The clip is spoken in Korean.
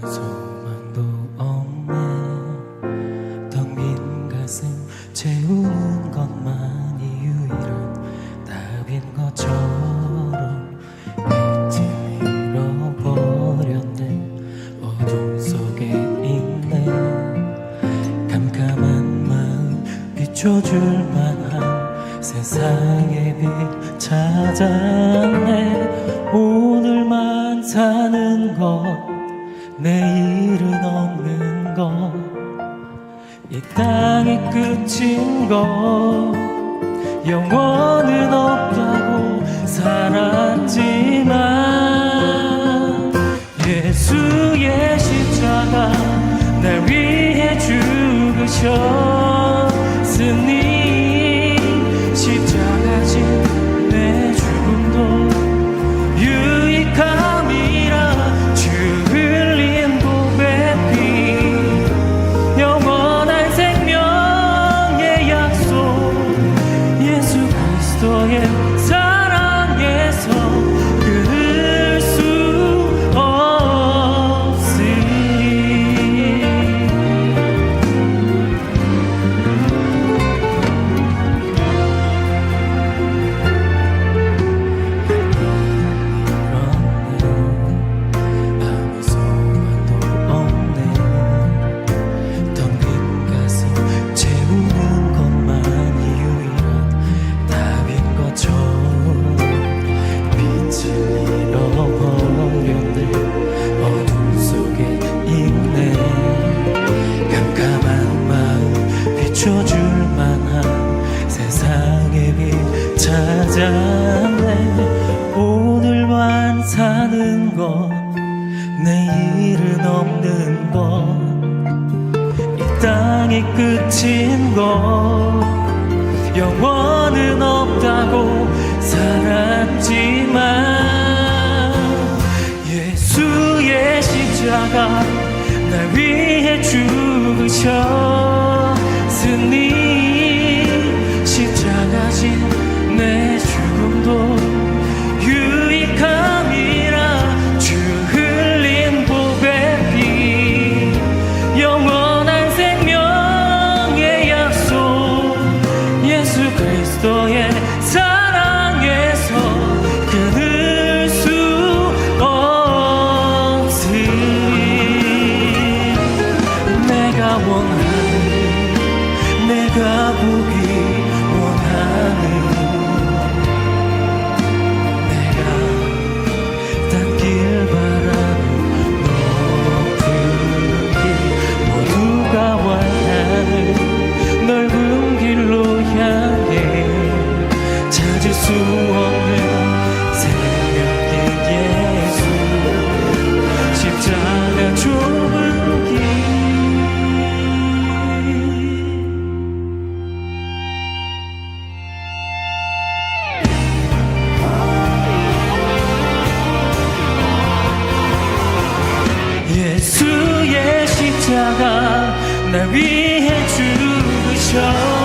소망도 없네. 텅 빈 가슴 채우는 것만이 유일한 답인 것처럼 빛을 잃어버렸네. 어둠 속에 있네. 깜깜한 비춰줄 만한 세상의 빛 찾았네. 오늘만 사는 것 내일은 없는 것 이 땅이 끝인 것. 영원은 없다고 살았지만 예수의 십자가 날 위해 죽으셨 찾았네 오늘만 사는 것 내일은 없는 것. 이 땅이 끝인 것. 영원은 없다고 살았지만 예수의 십자가 그리스도의 사랑에서 끊을 수 없으니 내가 원하는 내가 보기 날 위해 죽으셨